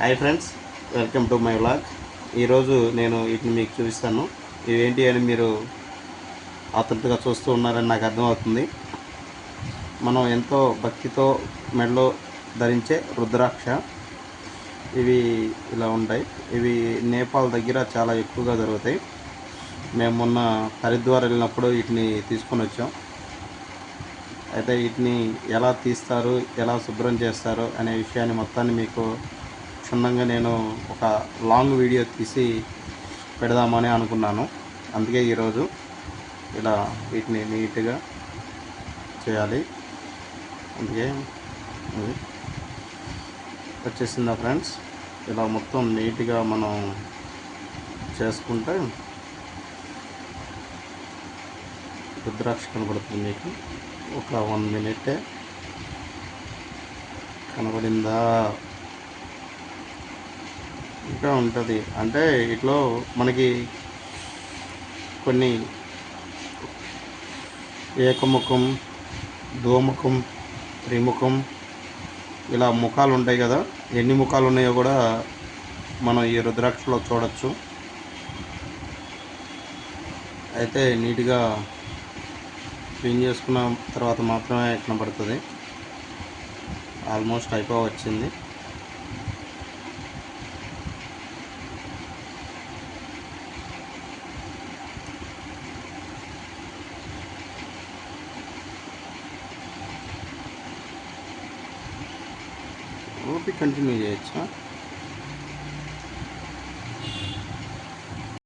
Hi friends welcome to my vlog. ఈరోజు నేను వీటిని మీకు చూపిస్తాను. ఇవేంటి అని మీరు ఆతృతగా చూస్తూ ఉన్నారని నాకు అర్థమవుతుంది. మనం ఎంతో భక్తితో మెడలో ధరించే రుద్రాక్ష. ఇవి ఇలా ఉంటాయి. ఇవి నేపాల్ దగ్గర చాలా ఎక్కువగా దొరుకుతాయి మేము మొన్న హరిద్వార్ వెళ్ళినప్పుడు వీటిని తీసుకొని వచ్చాం. అయితే వీటిని ఎలా తీస్తారు ఎలా శుభ్రం చేస్తారు అనే విషయాన్ని మొత్తాన్ని మీకు క్షుణ్ణంగా నేను ఒక లాంగ్ వీడియో తీసి పెడదామని అనుకున్నాను. అందుకే ఈరోజు ఇలా వీటిని నీట్గా చేయాలి. అందుకే వచ్చేసిందా ఫ్రెండ్స్? ఇలా మొత్తం నీట్గా మనం చేసుకుంటే రుద్రాక్ష కనబడుతుంది మీకు. ఒక వన్ మినిట్ కనబడిందా? ఇంకా ఉంటుంది. అంటే ఇట్లో మనకి కొన్ని ఏకముఖం దోముఖం త్రిముఖం ఇలా ముఖాలు ఉంటాయి కదా. ఎన్ని ముఖాలు ఉన్నాయో కూడా మనం ఈ రుద్రాక్షలో చూడొచ్చు. అయితే నీట్గా క్లీన్ చేసుకున్న తర్వాత మాత్రమే కనబడుతుంది ఆల్మోస్ట్ అయిపో వచ్చింది वो भी कंटिन्यू है अच्छा।